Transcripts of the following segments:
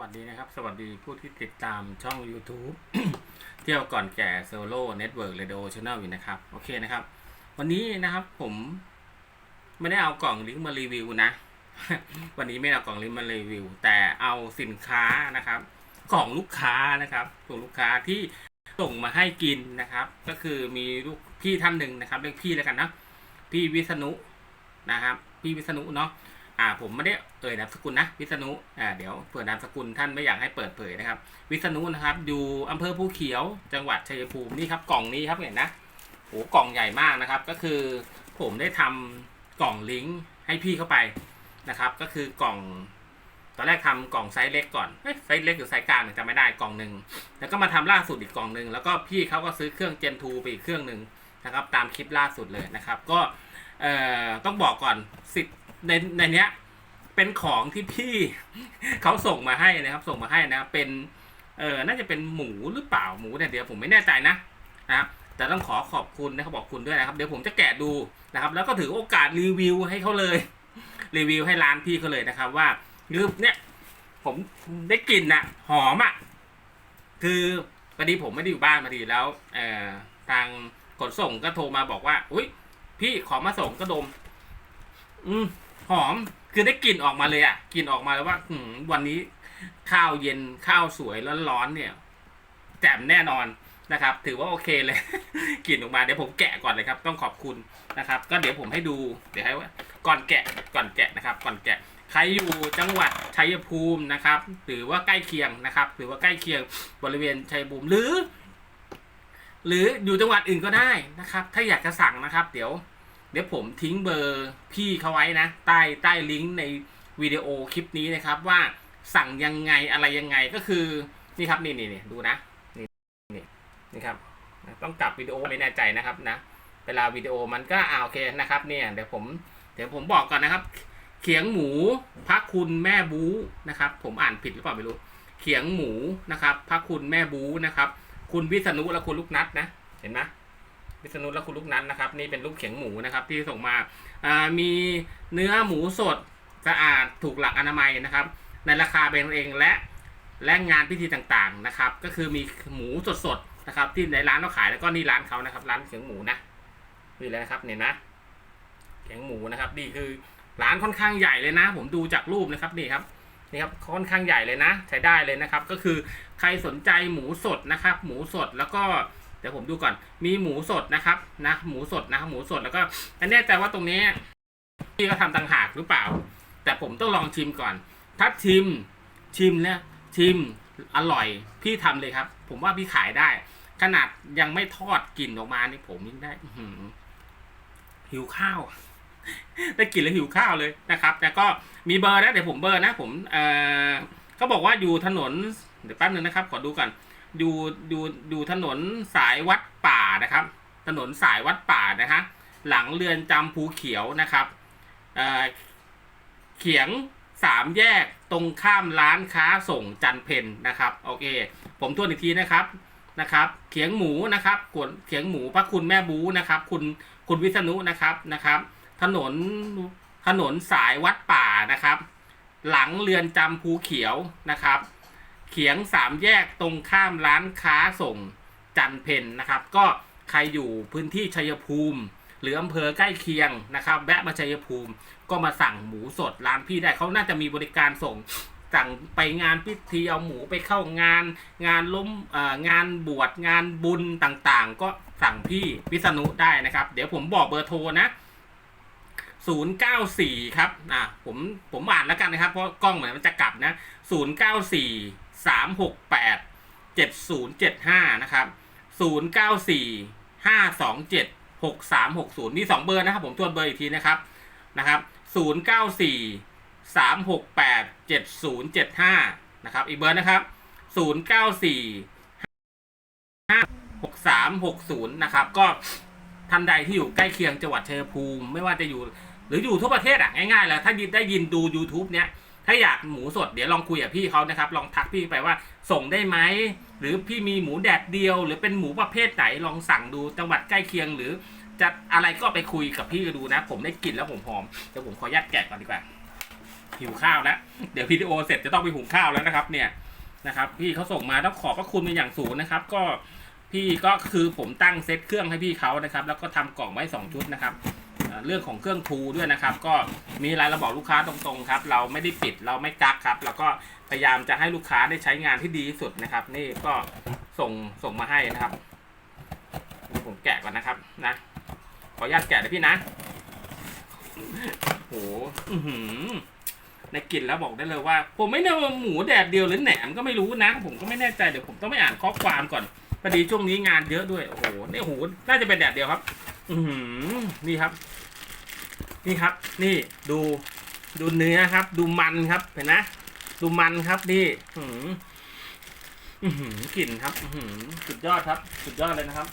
วัสดีนะครับ สวัสดีผู้ที่ติดตามช่อง YouTube เที่ยวก่อนแก่โซโล่เน็ตเวิร์กเรดิโอช n แนลอยู่นะครับ โอเคนะครับ วันนี้นะครับผมไม่ได้เอากล่องลิงก์มารีวิวนะ วันนี้ไม่เอากล่องลิงก์มารีวิว แต่เอาสินค้านะครับ ของลูกค้านะครับของลูกค้าที่ส่งมาให้กินนะครับ ก็คือมีลูกพี่ท่านหนึ่งนะครับเรียกพี่แล้วกันนะพี่วิษณุนะครับ พี่วิษณุเนาะ อ่าผมไม่ได้เอ่ยนามสกุลนะวิษณุอ่าเดี๋ยวเปิดนามสกุลท่านไม่อยากให้เปิดเผยนะครับ วิษณุนะครับ อยู่อำเภอภูเขียว จังหวัดชัยภูมินี่ครับกล่องนี้ครับเห็นนะโอ้กล่องใหญ่มากนะครับ ก็คือผมได้ทำกล่องลิงก์ให้พี่เข้าไปนะครับ ก็คือกล่อง ตอนแรกทำกล่องไซส์เล็กก่อนไซส์เล็กหรือไซส์กลางเนี่ยจำไม่ได้กล่องหนึ่งแล้วก็มาทำล่าสุดอีกกล่องหนึ่งแล้วก็พี่เขาก็ซื้อเครื่องเจนทูไปอีกเครื่องหนึ่งนะครับ ตามคลิปล่าสุดเลยนะครับ ก็ เอ่อต้องบอกก่อนสิทธิ์ในในเนี้ยเป็นของที่พี่เขาส่งมาให้นะครับ ส่งมาให้นะเป็นเออน่าจะเป็นหมูหรือเปล่าหมูเนี่ยเดี๋ยวผมไม่แน่ใจนะนะครับแต่ต้องขอขอบคุณนะครับบอกคุณด้วยนะครับ เดี๋ยวผมจะแกะดูนะครับ แล้วก็ถือโอกาสรีวิวให้เขาเลย รีวิวให้ร้านพี่เขาเลยนะครับ ว่าคือเนี่ยผมได้กลิ่นนะหอมอะคือพอดีผมไม่ได้อยู่บ้านพอดีแล้วเอ่อทางขนส่งก็โทรมาบอกว่า อุ้ย พี่ขอมาส่งก็ดม อืมหอมคือได้กลิ่นออกมาเลยอะกลิ่นออกมาแล้วว่าหืมวันนี้ข้าวเย็นข้าวสวยร้อนๆเนี่ยแจ่มแน่นอนนะครับ ถือว่าโอเคเลย กลิ่นออกมาเดี๋ยวผมแกะก่อนเลยครับ ต้องขอบคุณนะครับ ก็เดี๋ยวผมให้ดู เดี๋ยวให้ว่าก่อนแกะก่อนแกะนะครับ ก่อนแกะใครอยู่จังหวัดชัยภูมินะครับ หรือว่าใกล้เคียงนะครับ หรือว่าใกล้เคียงบริเวณชัยภูมิหรือ หรืออยู่จังหวัดอื่นก็ได้นะครับ ถ้าอยากจะสั่งนะครับ เดี๋ยว เดี๋ยวผมทิ้งเบอร์พี่เขาไว้นะ ใต้ใต้ลิงก์ในวิดีโอคลิปนี้นะครับว่าสั่งยังไงอะไรยังไงก็คือนี่ครับนี่นี่นี่ดูนะนี่นี่นี่ครับต้องกลับวิดีโอไม่แน่ใจนะครับนะ เวลาวิดีโอมันก็อ่าโอเคนะครับเนี่ยเดี๋ยวผมเดี๋ยวผมบอกก่อนนะครับ เขียงหมูพระคุณแม่บูนะครับ ผมอ่านผิดหรือเปล่าไม่รู้ เขียงหมูนะครับ พระคุณแม่บูนะครับ คุณวิษณุและคุณลูกนัดนะ เห็นไหม วิษณุและคุณลูกนั้นนะครับ นี่เป็นรูปเขียงหมูนะครับที่ส่งมาามีเนื้อหมูสดสะอาดถูกหลักอนามัยนะครับ ในราคาเป็นเองและและงานพิธีต่างๆนะครับ ก็คือมีหมูสดๆนะครับ ที่ในร้านเขาขายแล้วก็นี่ร้านเขานะครับ ร้านเขียงหมูนะนี่เลยนะครับเนี่ยนะเขียงหมูนะครับนี่คือร้านค่อนข้างใหญ่เลยนะ ผมดูจากรูปนะครับนี่ครับนี่ครับค่อนข้างใหญ่เลยนะ ใช้ได้เลยนะครับ ก็คือใครสนใจหมูสดนะครับ หมูสดแล้วก็ เดี๋ยวผมดูก่อน มีหมูสดนะครับนะหมูสดนะครับหมูสดแล้วก็ไม่แน่ใจว่าตรงนี้พี่ก็ทำต่างหากหรือเปล่า แต่ผมต้องลองชิมก่อน ถ้าชิมชิมเนี่ยชิมอร่อยพี่ทำเลยครับ ผมว่าพี่ขายได้ ขนาดยังไม่ทอดกลิ่นออกมานี่ผมยังได้หืหิวข้าวได้กลิ่นแล้วหิวข้าวเลยนะครับ แต่ก็มีเบอร์นะเดี๋ยวผมเบอร์นะ ผมเออเขาบอกว่าอยู่ถนนเดี๋ยวแป๊บนึงนะครับ ขอดูก่อน อยู่อยู่อยู่ถนนสายวัดป่านะครับ ถนนสายวัดป่านะฮะหลังเรือนจำภูเขียวนะครับเเขียงสามแยกตรงข้ามร้านค้าส่งจันเพนนะครับโอเค ผมทวนอีกทีนะครับนะครับ เขียงหมูนะครับกวนเขียงหมูพระคุณแม่บูนะครับ คุณคุณวิษณุนะครับนะครับ ถนนถนนสายวัดป่านะครับ หลังเรือนจำภูเขียวนะครับ เขียงสามแยกตรงข้ามร้านค้าส่งจันเพนนะครับ ก็ใครอยู่พื้นที่ชัยภูมิ หรืออำเภอใกล้เคียงนะครับ แวะมาชัยภูมิก็มาสั่งหมูสดร้านพี่ได้เขาน่าจะมีบริการส่งสั่งไปงานพิธีเอาหมูไปเข้างาน งานล้มงานบวชงานบุญต่างๆ ก็สั่งพี่วิษณุได้นะครับ เดี๋ยวผมบอกเบอร์โทรนะ 094 ครับอะผมผมอ่านแล้วกันนะครับ เพราะกล้องเหมือนมันจะกลับนะ 094 368 7075นะครับ094 527 6360มีสองเบอร์นะครับ ผมทวนเบอร์อีกทีนะครับนะครับ094 368 7075นะครับอีกเบอร์นะครับ094 6360นะครับก็ท่านใดที่อยู่ใกล้เคียงจังหวัดชัยภูมิ ไม่ว่าจะอยู่หรืออยู่ทั่วประเทศอะง่ายๆแล้วถ้าได้ยินดู YouTube เนี้ย ถ้าอยากหมูสดเดี๋ยวลองคุยกับพี่เขานะครับ ลองทักพี่ไปว่าส่งได้ไหมหรือพี่มีหมูแดดเดียว หรือเป็นหมูประเภทไหนลองสั่งดูจังหวัดใกล้เคียง หรือจะอะไรก็ไปคุยกับพี่ดูนะ ผมได้กลิ่นแล้วผมหอมเดี๋ยวผมขออนุญาตแกะก่อนดีกว่าหิวข้าวแล้วเดี๋ยววิดีโอเสร็จจะต้องไปหุงข้าวแล้วนะครับ เนี่ยนะครับ พี่เขาส่งมาต้องขอบพระคุณเป็นอย่างสูงนะครับ ก็พี่ก็คือผมตั้งเซตเครื่องให้พี่เขานะครับ แล้วก็ทำกล่องไว้สองชุดนะครับ เรื่องของเครื่องทูด้วยนะครับ ก็มีรายเราบอกลูกค้าตรงๆครับ เราไม่ได้ปิดเราไม่กักครับ แล้วก็พยายามจะให้ลูกค้าได้ใช้งานที่ดีที่สุดนะครับ นี่ก็ส่งส่งมาให้นะครับผมแกะก่อนนะครับนะขออนุญาตแกะนะพี่นะโหอื้อหือในกลิ่นแล้วบอกได้เลยว่า ผมไม่แน่ว่าหมูแดดเดียวหรือแหนมก็ไม่รู้นะ ผมก็ไม่แน่ใจเดี๋ยวผมต้องไปอ่านข้อความก่อนพอดีช่วงนี้งานเยอะด้วยโอ้โหนี่โหน่าจะเป็นแดดเดียวครับ อือหือนี่ครับ นี่ครับ นี่ดูดูเนื้อครับ ดูมันครับเห็นไหมดูมันครับนี่หืออื้อหือกลิ่นครับหือสุดยอดครับ สุดยอดเลยนะครับ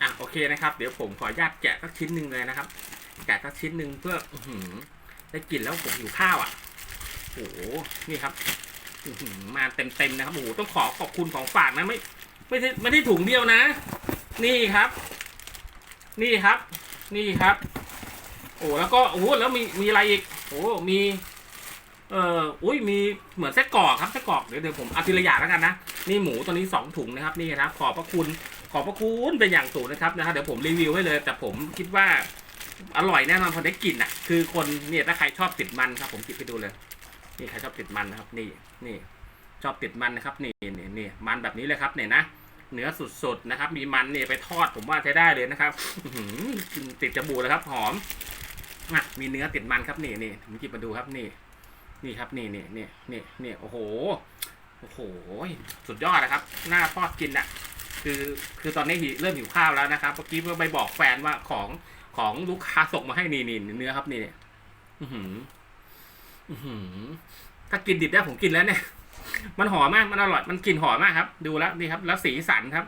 อะโอเคนะครับ เดี๋ยวผมขออนุญาตแกะสักชิ้นหนึ่งเลยนะครับ แกะสักชิ้นหนึ่งเพื่อหือได้กลิ่นแล้วผมหิวข้าวอะโอ้โหนี่ครับมาเต็มๆนะครับโอ้โหต้องขอขอบคุณของฝากนะไม่ไม่ใช่ไม่ได้ถุงเดียวนะ นี่ครับ นี่ครับ นี่ครับ โอ้แล้วก็โอ้แล้วมีมีอะไรอีกโอ้มี เอ่ออุ้ยมีเหมือนไส้กรอกครับไส้กรอกเดี๋ยวเดี๋ยวผมเอาทีละอย่างแล้วกันนะนี่หมูตัวนี้สองถุงนะครับนี่นะครับขอบพระคุณขอบพระคุณเป็นอย่างสูงนะครับนะครับเดี๋ยวผมรีวิวให้เลย แต่ผมคิดว่าอร่อยแน่นอนพอได้กลิ่นอะ คือคนเนี่ยถ้าใครชอบติดมันครับ ผมจิบไปดูเลย นี่ใครชอบติดมันนะครับ นี่นี่ชอบติดมันนะครับ นี่นี่นี่มันแบบนี้เลยครับเนี่ยนะ เนื้อสุดๆนะครับ มีมันเนี่ยไปทอดผมว่าใช้ได้เลยนะครับอื้อหือกินติดจมูกเลยครับ หอมอะมีเนื้อติดมันครับนี่นี่ผมจิบมาดูครับนี่ นี่ครับนี่นี่นี่นี่นี่โอ้โหโอ้โหสุดยอดนะครับหน้าทอดกินอะ คือคือตอนนี้เริ่มหิวข้าวแล้วนะครับเมื่อกี้เพิ่งไปบอกแฟนว่าของของลูกค้าส่งมาให้นี่นี่เนื้อครับนี่เนี่ยอือหือ อือหือ ถ้ากินดิบได้ผมกินแล้วเนี่ย มันหอมมากมันอร่อยมันกลิ่นหอมมากครับ ดูแล้วนี่ครับแล้วสีสันครับ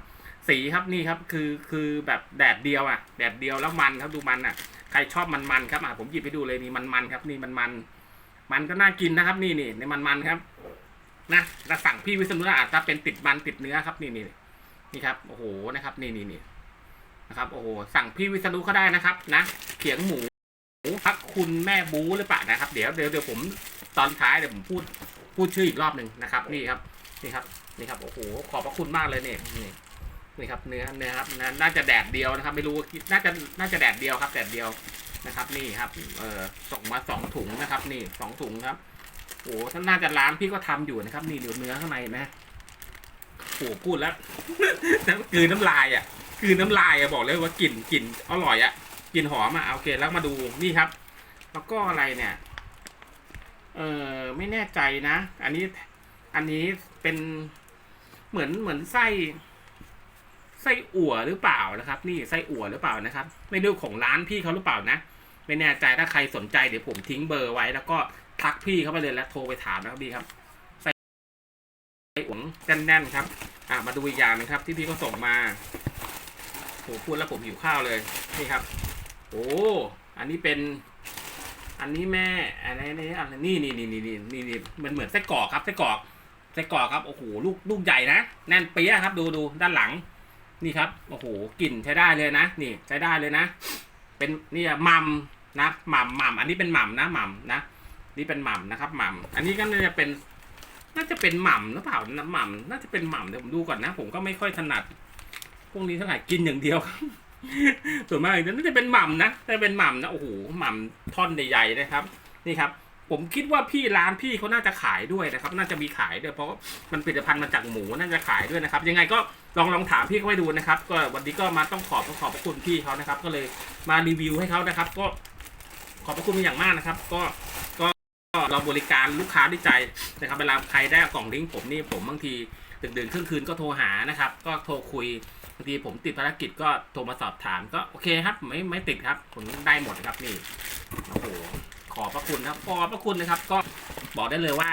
สีครับนี่ครับคือคือแบบแดดเดียวอะแดดเดียวแล้วมันครับดูมันอะใครชอบมันมันครับอะผมหยิบให้ดูเลยนี่มันมันครับนี่มันมันมันก็น่ากินนะครับ นี่นี่ในมันมันครับนะแล้วสั่งพี่วิษณุอาจจะเป็นติดมันติดเนื้อครับ นี่นี่นี่ครับโอ้โหนะครับ นี่นี่นี่นะครับโอ้โหสั่งพี่วิษณุเขาได้นะครับ นะเขียงหมูพักคุณแม่บูหรือเปล่านะครับ เดี๋ยวเดี๋ยวเดี๋ยวผมตอนท้ายเดี๋ยวผมพูด พูดชื่ออีกรอบหนึ่งนะครับนี่ครับนี่ครับนี่ครับโอ้โหขอบพระคุณมากเลยเนี่ยนี่นี่ครับเนื้อเนื้อครับน่าจะแดดเดียวนะครับ ไม่รู้น่าจะน่าจะแดดเดียวครับ แดดเดียวนะครับ นี่ครับเออส่งมาสองถุงนะครับ นี่สองถุงครับโอ้โหท่านน่าจะร้านพี่ก็ทำอยู่นะครับ นี่เดี๋ยวเนื้อข้างในนะโอ้พูดแล้วน้ำกลืนน้ำลายอะกืนน้ำลายอะบอกเลยว่ากลิ่นกลิ่นอร่อยอะกลิ่นหอมอะโอเคแล้วมาดูนี่ครับ แล้วก็อะไรเนี่ย เออไม่แน่ใจนะ อันนี้อันนี้เป็นเหมือนเหมือนไส้ไส้อั่วหรือเปล่านะครับ นี่ไส้อั่วหรือเปล่านะครับ ไม่รู้ของร้านพี่เขาหรือเปล่านะ ไม่แน่ใจถ้าใครสนใจเดี๋ยวผมทิ้งเบอร์ไว้ แล้วก็ทักพี่เข้าไปเลยแล้วโทรไปถามนะครับพี่ครับไส้อั่วแน่นๆครับ อะมาดูอีกอย่างหนึงครับ ที่พี่เขาส่งมาโหพูดแล้วผมหิวข้าวเลยนี่ครับ โอ้อันนี้เป็น อันนี้แม่อะไรนี่อะไรนี่นี่นี่นี่นี่นี่นี่มันเหมือนไส้กรอกครับไส้กรอกไส้กรอกครับโอ้โหลูกลูกใหญ่นะแน่นเปี้ยครับดูดูด้านหลัง นี่ครับโอ้โหกลิ่นใช้ได้เลยนะ นี่ใช้ได้เลยนะ เป็นนี่อะหมัมนะหม่ำหม่ำอันนี้เป็นหม่ำนะหม่ำนะ นี่เป็นหม่ำนะครับหม่ำอันนี้ก็น่าจะเป็น น่าจะเป็นหม่ำหรือเปล่านะหม่ำน่าจะเป็นหม่ำเดี๋ยวผมดูก่อนนะ ผมก็ไม่ค่อยถนัดพวกนี้เท่าไหร่กินอย่างเดียว ส่วนมากน่าจะเป็นหม่ำนะแต่เป็นหม่ำนะโอ้โหหม่ำท่อนใหญ่ๆนะครับ นี่ครับ ผมคิดว่าพี่ร้านพี่เขาน่าจะขายด้วยนะครับ น่าจะมีขายด้วยเพราะมันผลิตภัณฑ์มาจากหมูน่าจะขายด้วยนะครับ ยังไงก็ลองลองถามพี่เขาไปดูนะครับ ก็วันนี้ก็มาต้องขอบขอบพระคุณพี่เขานะครับ ก็เลยมารีวิวให้เขานะครับ ก็ขอบพระคุณเป็นอย่างมากนะครับ ก็ก็เราบริการลูกค้าด้วยใจนะครับเวลาใครได้กล่องลิงก์ผมนี่ผมบางทีดึกดื่นครึ่งคืนก็โทรหานะครับ ก็โทรคุยางทีผมติดภารกิจก็โทรมาสอบถามก็โอเคครับ ไม่ไม่ติดครับ ผมได้หมดครับนี่โอ้โหขอพระคุณครับขอพระคุณนะครับ ก็บอกได้เลยว่า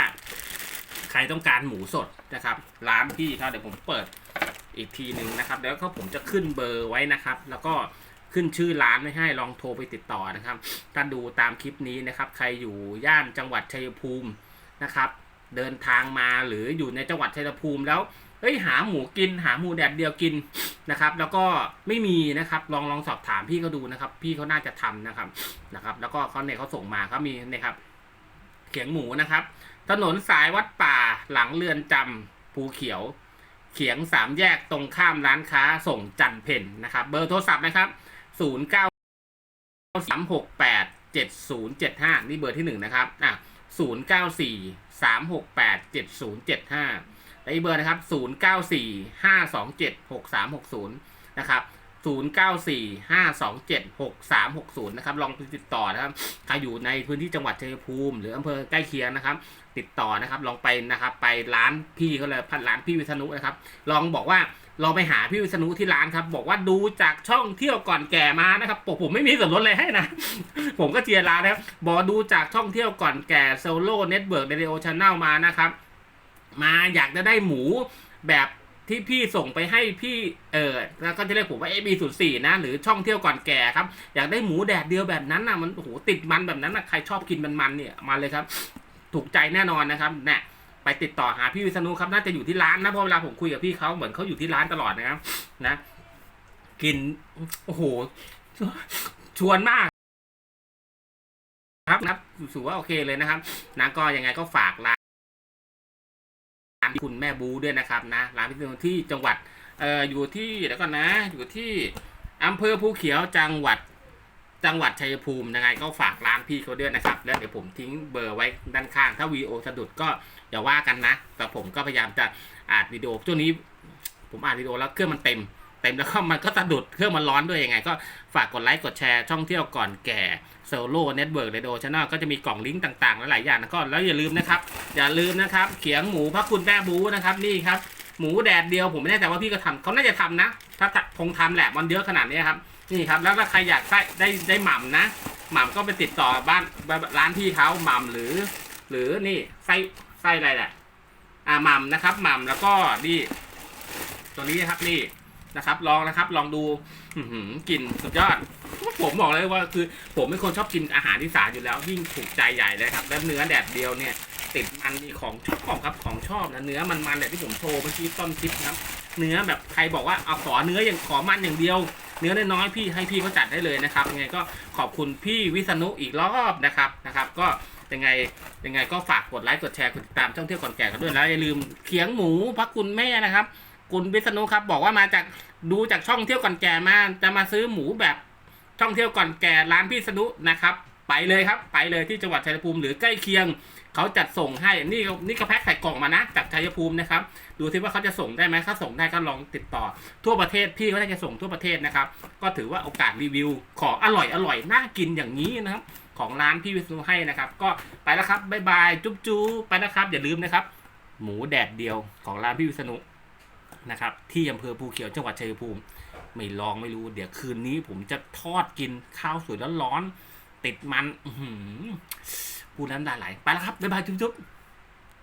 ใครต้องการหมูสดนะครับ ร้านพี่เขาเดี๋ยวผมเปิดอีกทีหนึ่งนะครับ แล้วก็ผมจะขึ้นเบอร์ไว้นะครับ แล้วก็ขึ้นชื่อร้านไว้ให้ลองโทรไปติดต่อนะครับถ้าดูตามคลิปนี้นะครับ ใครอยู่ย่านจังหวัดชัยภูมินะครับ เดินทางมาหรืออยู่ในจังหวัดชัยภูมิแล้ว เอ้ยหาหมูกิน หาหมูแดดเดียวกินนะครับ แล้วก็ไม่มีนะครับลองลองสอบถามพี่เขาดูนะครับ พี่เขาน่าจะทำนะครับนะครับ แล้วก็เขาเนี่ยเขาส่งมาเขามีเนี่ยครับเขียงหมูนะครับ ถนนสายวัดป่าหลังเรือนจำภูเขียว เขียงสามแยกตรงข้ามร้านค้าส่งจันเพนนะครับ เบอร์โทรศัพท์นะครับศูนย์เก้าสามหกแปดเจ็ดศูนย์เจ็ดห้านี่เบอร์ที่หนึ่งนะครับอะศูนย์เก้าสี่สามหกแปดเจ็ดศูนย์เจ็ดห้า และอีกเบอร์นะครับศูนย์เก้าสี่ห้าสองเจ็ดหกสามหกศูนย์นะครับศูนย์เก้าสี่ห้าสองเจ็ดหกสามหกศูนะครับ ลองติดต่อนะครับใครอยู่ในพื้นที่จังหวัดชัยภูมิ หรืออำเภอใกล้เคียงนะครับ ติดต่อนะครับ ลองไปนะครับ ไปร้านพี่เขาเลยพันร้านพี่วิษณุนะครับ ลองบอกว่าลองไปหาพี่วิษณุที่ร้านครับ บอกว่าดูจากช่องเที่ยวก่อนแก่มานะครับผมผมไม่มีส่วนลดเลยให้นะ ผมก็เจียร้านนะครับ บอกดูจากช่องเที่ยวก่อนแก่โซโล่เน็ตเวิร์กเรดิโอชาแนลมานะครับ มาอยากจะได้หมูแบบที่พี่ส่งไปให้พี่เออแล้วก็จะเรียกผมว่า AB 0 4นะ หรือช่องเที่ยวก่อนแก่ครับ อยากได้หมูแดดเดียวแบบนั้นนะมันโอ้โหติดมันแบบนั้นนะใครชอบกินมันมันๆเนี่ยมาเลยครับ ถูกใจแน่นอนนะครับเนี่ยไปติดต่อหาพี่วิษณุครับน่าจะอยู่ที่ร้านนะเพราะเวลาผมคุยกับพี่เขาเหมือนเขาอยู่ที่ร้านตลอดนะครับ นะ กินโอ้โหชวนมากครับนับถือว่าโอเคเลยนะครับนะก็ยังไงก็ฝากร้านานคุณแม่บูด้วยนะครับนะร้านพิซซ่าที่จังหวัดเอ่ออยู่ที่เดี๋ยวก่อนนะ อยู่ที่อำเภอภูเขียวจังหวัดจังหวัดชัยภูมิยังไงก็ฝากร้านพี่เขาด้วยนะครับ แล้วเดี๋ยวผมทิ้งเบอร์ไว้ด้านข้าง ถ้าวีโอสะดุดก็อย่าว่ากันนะ แต่ผมก็พยายามจะอ่านวิดีโอช่วงนี้ ผมอ่านวิดีโอแล้วเครื่องมันเต็ม เต็มแล้วก็มันก็สะดุดเครื่องมันร้อนด้วยยังไง ก็ฝากกดไลค์กดแชร์ช่องเที่ยวก่อนแก่โซโล่เน็ตเวิร์กเรดิโอชาแนลก็จะมีกล่องลิงก์ต่างๆหลายๆอย่างนะก็แล้วอย่าลืมนะครับ อย่าลืมนะครับ เขียงหมูพระคุณแม่บูนะครับนี่ครับหมูแดดเดียวผมไม่แน่ใจว่าพี่ก็ทำเขาน่าจะทำนะ ถ้าคงทำแหละมันเยอะขนาดนี้ครับนี่ครับแล้วถ้าใครอยากได้ได้ได้หม่ำนะ หม่ำก็ไปติดต่อบ้านร้านพี่เขาหม่ำหรือ หรือนี่ไส้ไส้อะไรแหละอ่าหม่ำนะครับหม่ำแล้วก็นี่ตัวนี้ครับนี่ นะครับ ลองนะครับ ลองดูกลิ่นสุดยอด ผมบอกเลยว่าคือ ผมเป็นคนชอบกินอาหารที่สานอยู่แล้ว ยิ่งถูกใจใหญ่เลยครับ แล้วเนื้อแดดเดียวเนี่ย ติดมันมีของชอบครับของชอบนะเนื้อมันๆเนี่ยที่ผมโชว์เมื่อกี้ต้นคลิปนะครับ เนื้อแบบใครบอกว่าเอาขอเนื้ออย่างขอมันอย่างเดียวเนื้อน้อยๆพี่ให้พี่เขาจัดได้เลยนะครับยังไงก็ขอบคุณพี่วิษณุอีกรอบนะครับนะครับ ก็ยังไงยังไงก็ฝากกดไลค์กดแชร์กดติดตามช่องเที่ยวก่อนแก่กันด้วยแล้วอย่าลืมเขียงหมูพระคุณแม่นะครับ คุณวิษณุครับ บอกว่ามาจากดูจากช่องเที่ยวก่อนแก่มาจะมาซื้อหมูแบบช่องเที่ยวก่อนแก่ร้านพี่สนุนะครับ ไปเลยครับ ไปเลยที่จังหวัดชัยภูมิหรือใกล้เคียง เขาจัดส่งให้นี่นี่ก็แพ็คใส่กล่องมานะจากชัยภูมินะครับ ดูซิว่าเขาจะส่งได้ไหมถ้าส่งได้ก็ลองติดต่อ ทั่วประเทศพี่เขาจะส่งทั่วประเทศนะครับ ก็ถือว่าโอกาสรีวิว ของอร่อยอร่อยน่ากินอย่างนี้นะครับ ของร้านพี่วิษณุให้นะครับ ก็ไปแล้วครับบ๊ายบายจุ๊บจุ๊บไปนะครับ อย่าลืมนะครับ หมูแดดเดียวของร้านพี่วิษณุ นะครับที่อำเภอภูเขียวจังหวัดชัยภูมิ ไม่ลองไม่รู้ เดี๋ยวคืนนี้ผมจะทอดกินข้าวสวยร้อนๆติดมันพูดแล้วน้ำตาไหลไปแล้วครับบ๊ายบายจุ๊บจุ๊บ